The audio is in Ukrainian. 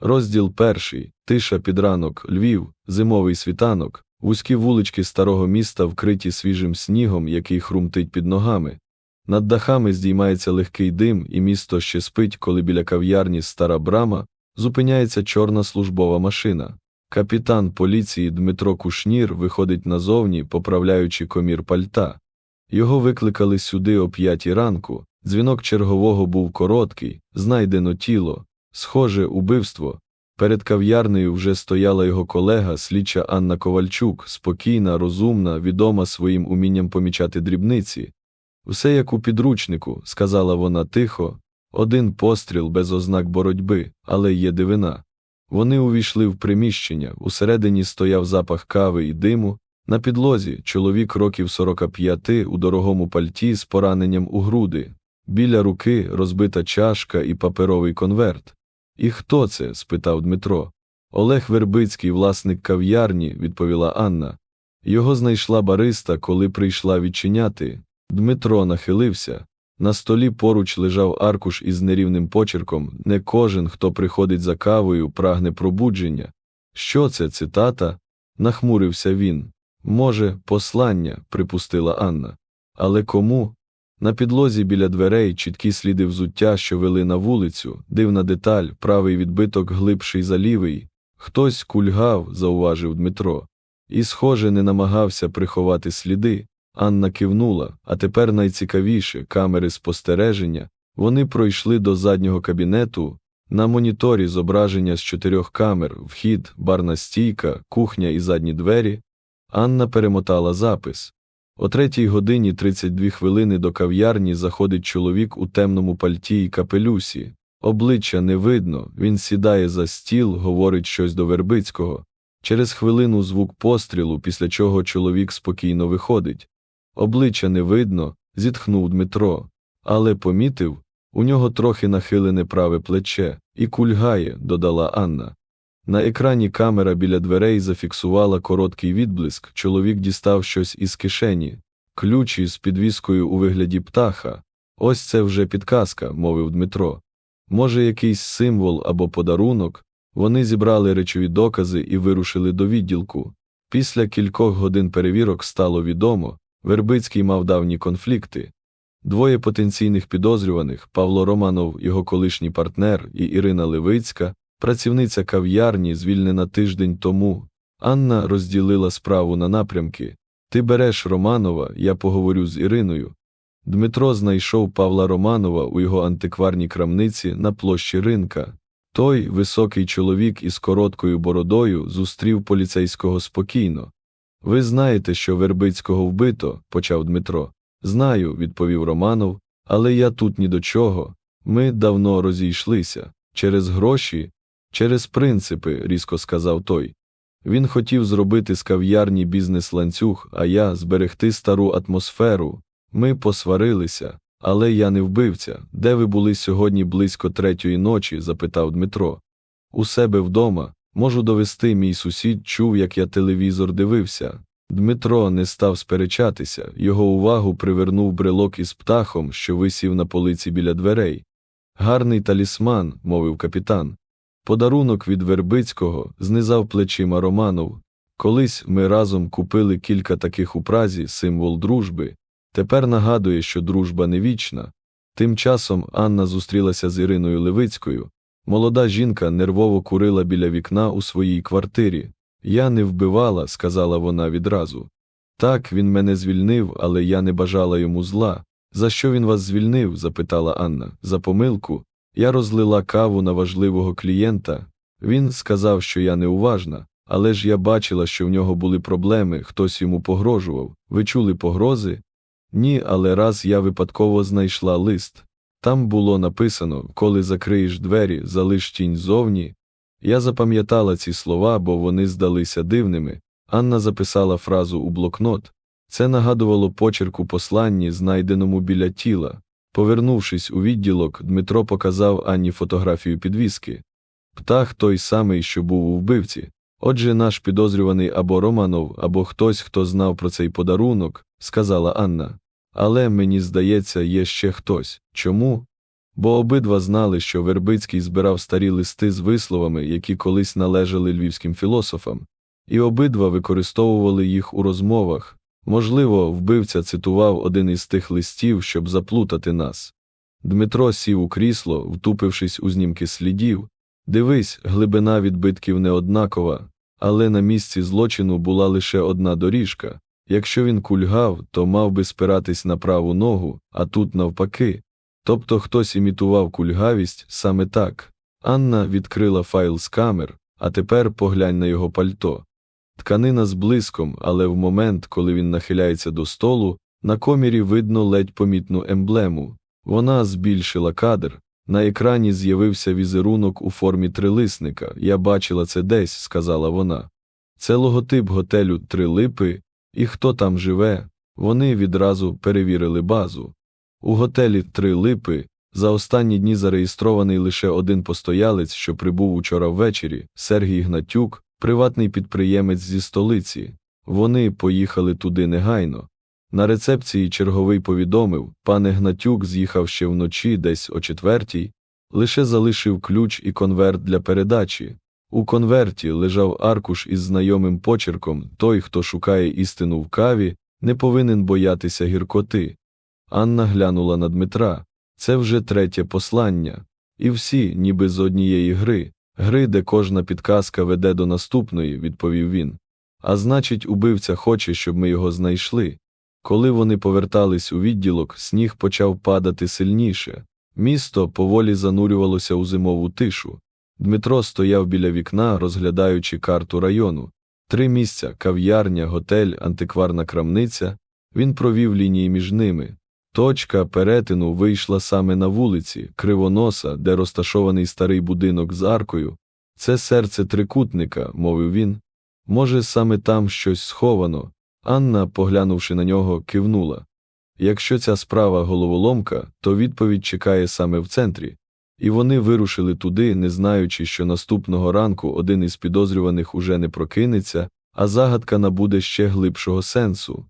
Розділ перший. Тиша під ранок, Львів, зимовий світанок, вузькі вулички старого міста вкриті свіжим снігом, який хрумтить під ногами. Над дахами здіймається легкий дим, і місто ще спить, коли біля кав'ярні стара брама зупиняється чорна службова машина. Капітан поліції Дмитро Кушнір виходить назовні, поправляючи комір пальта. Його викликали сюди о п'ятій ранку. Дзвінок чергового був короткий, знайдено тіло, схоже, убивство. Перед кав'ярнею вже стояла його колега, слідча Анна Ковальчук, спокійна, розумна, відома своїм умінням помічати дрібниці. Все як у підручнику, сказала вона тихо, один постріл без ознак боротьби, але є дивина. Вони увійшли в приміщення, усередині стояв запах кави і диму, на підлозі чоловік років 45 у дорогому пальті з пораненням у груди, біля руки розбита чашка і паперовий конверт. І хто це? спитав Дмитро. Олег Вербицький, власник кав'ярні, відповіла Анна. Його знайшла бариста, коли прийшла відчиняти. Дмитро нахилився. На столі поруч лежав аркуш із нерівним почерком Не кожен, хто приходить за кавою, прагне пробудження. Що це цитата? нахмурився він. Може, послання, припустила Анна. Але кому? На підлозі біля дверей чіткі сліди взуття, що вели на вулицю, дивна деталь, правий відбиток глибший за лівий. Хтось кульгав, зауважив Дмитро, і, схоже, не намагався приховати сліди. Анна кивнула, а тепер найцікавіше камери спостереження. Вони пройшли до заднього кабінету. На моніторі зображення з чотирьох камер, вхід, барна стійка, кухня і задні двері. Анна перемотала запис. О третій годині 32 хвилини до кав'ярні заходить чоловік у темному пальті й капелюсі. Обличчя не видно, він сідає за стіл, говорить щось до Вербицького. Через хвилину звук пострілу, після чого чоловік спокійно виходить. Обличчя не видно, зітхнув Дмитро, але помітив, у нього трохи нахилене праве плече, і кульгає, додала Анна. На екрані камера біля дверей зафіксувала короткий відблиск, чоловік дістав щось із кишені, ключ із підвіскою у вигляді птаха. Ось це вже підказка, мовив Дмитро. Може, якийсь символ або подарунок. Вони зібрали речові докази і вирушили до відділку. Після кількох годин перевірок стало відомо, Вербицький мав давні конфлікти. Двоє потенційних підозрюваних Павло Романов, його колишній партнер, і Ірина Левицька, працівниця кав'ярні, звільнена тиждень тому. Анна розділила справу на напрямки. Ти береш Романова, я поговорю з Іриною. Дмитро знайшов Павла Романова у його антикварній крамниці на площі ринка. Той, високий чоловік із короткою бородою, зустрів поліцейського спокійно. Ви знаєте, що Вербицького вбито, почав Дмитро. Знаю, відповів Романов, але я тут ні до чого. Ми давно розійшлися. Через гроші, через принципи, різко сказав той. Він хотів зробити з кав'ярні бізнес-ланцюг, а я зберегти стару атмосферу. Ми посварилися, але я не вбивця. Де ви були сьогодні близько третьої ночі? запитав Дмитро. У себе вдома. Можу довести, мій сусід чув, як я телевізор дивився. Дмитро не став сперечатися, його увагу привернув брелок із птахом, що висів на полиці біля дверей. Гарний талісман, мовив капітан. Подарунок від Вербицького знизав плечима Романов. Колись ми разом купили кілька таких у празі, символ дружби. Тепер нагадує, що дружба не вічна. Тим часом Анна зустрілася з Іриною Левицькою. Молода жінка нервово курила біля вікна у своїй квартирі. Я не вбивала, сказала вона відразу. Так, він мене звільнив, але я не бажала йому зла. За що він вас звільнив? запитала Анна. За помилку. Я розлила каву на важливого клієнта. Він сказав, що я неуважна, але ж я бачила, що в нього були проблеми, хтось йому погрожував. Ви чули погрози? Ні, але раз я випадково знайшла лист. Там було написано коли закриєш двері, залиш тінь зовні. Я запам'ятала ці слова, бо вони здалися дивними. Анна записала фразу у блокнот. Це нагадувало почерк у посланні, знайденому біля тіла. Повернувшись у відділок, Дмитро показав Анні фотографію підвіски. Птах той самий, що був у вбивці. Отже, наш підозрюваний або Романов, або хтось, хто знав про цей подарунок, сказала Анна. Але мені здається, є ще хтось. Чому? бо обидва знали, що Вербицький збирав старі листи з висловами, які колись належали львівським філософам, і обидва використовували їх у розмовах. Можливо, вбивця цитував один із тих листів, щоб заплутати нас. Дмитро сів у крісло, втупившись у знімки слідів. Дивись, глибина відбитків не однакова, але на місці злочину була лише одна доріжка. Якщо він кульгав, то мав би спиратись на праву ногу, а тут навпаки. Тобто хтось імітував кульгавість саме так. Анна відкрила файл з камер, а тепер поглянь на його пальто. Тканина з блиском, але в момент, коли він нахиляється до столу, на комірі видно ледь помітну емблему. Вона збільшила кадр. На екрані з'явився візерунок у формі трилисника. Я бачила це десь, сказала вона. Це логотип готелю Три Липи, і хто там живе, вони відразу перевірили базу. У готелі Три Липи за останні дні зареєстрований лише один постоялець, що прибув учора ввечері Сергій Гнатюк, приватний підприємець зі столиці. Вони поїхали туди негайно. На рецепції черговий повідомив, пане Гнатюк з'їхав ще вночі, десь о четвертій, лише залишив ключ і конверт для передачі. У конверті лежав аркуш із знайомим почерком той, хто шукає істину в каві, не повинен боятися гіркоти. Анна глянула на Дмитра. Це вже третє послання. І всі, ніби з однієї гри, гри, де кожна підказка веде до наступної, відповів він. А значить, убивця хоче, щоб ми його знайшли. Коли вони повертались у відділок, сніг почав падати сильніше. Місто поволі занурювалося у зимову тишу. Дмитро стояв біля вікна, розглядаючи карту району. Три місця кав'ярня, готель, антикварна крамниця. Він провів лінії між ними. Точка перетину вийшла саме на вулиці, Кривоноса, де розташований старий будинок з аркою. Це серце трикутника, мовив він. Може, саме там щось сховано. Анна, поглянувши на нього, кивнула. Якщо ця справа головоломка, то відповідь чекає саме в центрі. І вони вирушили туди, не знаючи, що наступного ранку один із підозрюваних уже не прокинеться, а загадка набуде ще глибшого сенсу.